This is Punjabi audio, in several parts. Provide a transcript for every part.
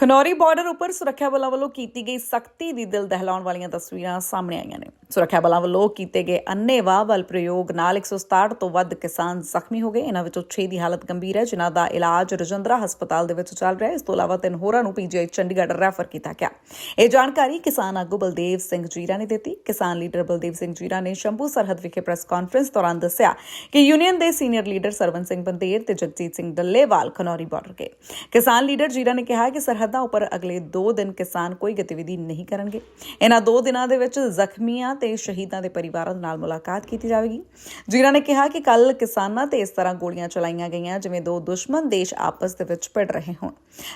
ਖਨੌਰੀ ਬਾਰਡਰ ਉੱਪਰ ਸੁਰੱਖਿਆ ਬਲਾਂ ਵੱਲੋਂ ਕੀਤੀ ਗਈ ਸਖਤੀ ਦੀ ਦਿਲ ਦਹਿਲਾਉਣ ਵਾਲੀਆਂ ਤਸਵੀਰਾਂ ਸਾਹਮਣੇ ਆਈਆਂ ਨੇ। ਸੁਰੱਖਿਆ ਬਲਾਂ ਵੱਲੋਂ ਕੀਤੇ ਗਏ ਅੰਨ੍ਹੇਵਾਹ ਬਲ ਪ੍ਰਯੋਗ ਨਾਲ 167 ਤੋਂ ਵੱਧ ਕਿਸਾਨ ਜ਼ਖਮੀ ਹੋ ਗਏ। ਇਹਨਾਂ ਵਿੱਚੋਂ 6 ਦੀ ਹਾਲਤ ਗੰਭੀਰ ਹੈ, ਜਿਨ੍ਹਾਂ ਦਾ ਇਲਾਜ ਰਜਿੰਦਰਾ ਹਸਪਤਾਲ ਦੇ ਵਿੱਚ ਚੱਲ ਰਿਹਾ ਹੈ। ਇਸ ਤੋਂ ਇਲਾਵਾ ਤਿੰਨ ਹੋਰਾਂ ਨੂੰ ਪੀਜੀਆਈ ਚੰਡੀਗੜ੍ਹ ਰੈਫਰ ਕੀਤਾ ਗਿਆ। ਇਹ ਜਾਣਕਾਰੀ ਕਿਸਾਨ ਆਗੂ ਬਲਦੇਵ ਸਿੰਘ ਜੀਰਾ ਨੇ ਦਿੱਤੀ। ਕਿਸਾਨ ਲੀਡਰ ਬਲਦੇਵ ਸਿੰਘ ਜੀਰਾ ਨੇ ਸ਼ੰਭੂ ਸਰਹੱਦ ਵਿਖੇ ਪ੍ਰੈਸ ਕਾਨਫਰੰਸ ਦੌਰਾਨ ਦੱਸਿਆ ਕਿ ਯੂਨੀਅਨ ਦੇ ਸੀਨੀਅਰ ਲੀਡਰ ਸਰਵਨ ਸਿੰਘ ਬੰਦੇਰ ਤੇ ਜਗਜੀਤ ਸਿੰਘ ਡੱਲੇਵਾਲ ਖਨੌਰੀ ਬਾਰਡਰ ਗਏ। ਕਿਸਾਨ ਲੀਡਰ ਜੀਰਾ ਨੇ ਕਿਹਾ ਕਿ ਸਰਹੱਦਾਂ ਉੱਪਰ ਅਗਲੇ 2 ਦਿਨ ਕਿਸਾਨ ਕੋਈ ਗਤੀਵਿਧੀ ਨਹੀਂ ਕਰਨਗੇ। ਇਹਨਾਂ 2 ਦਿਨਾਂ ਦੇ ਵਿੱਚ ਜ਼ਖਮੀਆਂ ਤੇ ਸ਼ਹੀਦਾਂ ਦੇ ਪਰਿਵਾਰਾਂ ਨਾਲ ਮੁਲਾਕਾਤ ਕੀਤੀ ਜਾਵੇਗੀ। ਜੀਰਾ ਨੇ ਕਿਹਾ ਕਿ ਕੱਲ ਕਿਸਾਨਾਂ ਤੇ ਇਸ ਤਰ੍ਹਾਂ ਗੋਲੀਆਂ ਚਲਾਈਆਂ ਗਈਆਂ, ਜਿਵੇਂ ਦੋ ਦੁਸ਼ਮਣ ਦੇਸ਼ ਆਪਸ ਦੇ ਵਿੱਚ ਭਿੜ ਰਹੇ ਹੋਣ।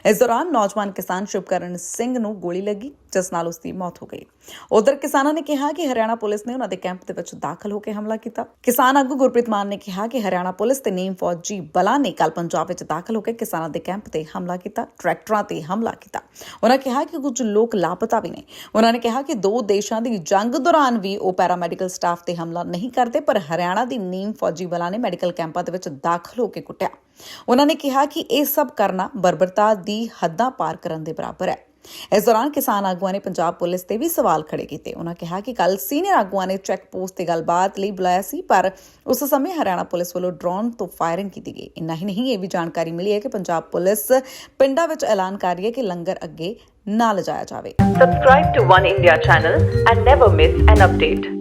ਇਸ ਦੌਰਾਨ ਨੌਜਵਾਨ ਕਿਸਾਨ ਸ਼ੁਭਕਰਨ ਸਿੰਘ ਨੂੰ ਗੋਲੀ ਲੱਗੀ। ਜਿਸ ਨਾਲ ਉਸ ਦੀ ਮੌਤ ਹੋ ਗਈ। ਉਧਰ ਕਿਸਾਨਾਂ ਨੇ ਕਿਹਾ ਕਿ ਹਰਿਆਣਾ ਪੁਲਿਸ ਨੇ ਉਹਨਾਂ ਦੇ ਕੈਂਪ ਦੇ ਵਿੱਚ ਦਾਖਲ ਹੋ ਕੇ ਹਮਲਾ ਕੀਤਾ। ਕਿਸਾਨ ਆਗੂ ਗੁਰਪ੍ਰੀਤ ਮਾਨ ਨੇ ਕਿਹਾ ਕਿ ਹਰਿਆਣਾ ਪੁਲਿਸ ਤੇ ਨੀਮ ਫੌਜੀ ਬਲਾਂ ਨੇ ਕੱਲ ਪੰਜਾਬ ਵਿੱਚ ਦਾਖਲ ਹੋ ਕੇ ਕਿਸਾਨਾਂ ਦੇ ਕੈਂਪ ਤੇ ਹਮਲਾ ਕੀਤਾ, ਟਰੈਕਟਰਾਂ ਤੇ ਹਮਲਾ ਕੀਤਾ। ਉਹਨਾਂ ਕਿਹਾ ਕਿ ਕੁਝ ਲੋਕ ਲਾਪਤਾ ਵੀ ਨੇ। ਉਹਨਾਂ ਨੇ ਕਿਹਾ ਕਿ ਦੋ ਦੇਸ਼ਾਂ ਦੀ ਜੰਗ ਦੌਰਾਨ ਵੀ ਉਹ ਪੈਰਾਮੈਡੀਕਲ ਸਟਾਫ ਤੇ ਹਮਲਾ ਨਹੀਂ ਕਰਦੇ, ਪਰ ਹਰਿਆਣਾ ਦੀ ਨੀਮ ਫੌਜੀ ਬਲਾਂ ਨੇ ਮੈਡੀਕਲ ਕੈਂਪਾਂ ਦੇ ਵਿੱਚ ਦਾਖਲ ਹੋ ਕੇ ਕੁੱਟਿਆ। ਉਹਨਾਂ ਨੇ ਕਿਹਾ ਕਿ ਇਹ ਸਭ ਕਰਨਾ ਬਰਬਰਤਾ ਦੀ ਹੱਦਾਂ ਪਾਰ ਕਰਨ ਦੇ ਬਰਾਬਰ ਹੈ। ਇਸ ਦੌਰਾਨ ਕਿਸਾਨ ਆਗੂਆਂ ਨੇ ਪੰਜਾਬ ਪੁਲਿਸ ਤੇ ਵੀ ਸਵਾਲ ਖੜੇ ਕੀਤੇ। ਉਹਨਾਂ ਕਿਹਾ ਕਿ ਕੱਲ ਸੀਨੀਅਰ ਆਗੂਆਂ ਨੇ ਚੈੱਕ ਪੋਸਟ ਤੇ ਗੱਲਬਾਤ ਲਈ ਬੁਲਾਇਆ ਸੀ, ਪਰ ਉਸ ਸਮੇਂ ਹਰਿਆਣਾ ਪੁਲਿਸ ਵੱਲੋਂ ਡਰੋਨ ਤੋਂ ਫਾਇਰਿੰਗ ਕੀਤੀ ਗਈ। ਇੰਨਾ ਹੀ ਨਹੀਂ, ਇਹ ਵੀ ਜਾਣਕਾਰੀ ਮਿਲੀ ਹੈ ਕਿ ਪੰਜਾਬ ਪੁਲਿਸ ਪਿੰਡਾਂ ਵਿੱਚ ਐਲਾਨ ਕਰ ਰਹੀ ਹੈ ਕਿ ਲੰਗਰ ਅੱਗੇ ਨਾ ਲਿਜਾਇਆ ਜਾਵੇ। Subscribe to One India channel and never miss an update.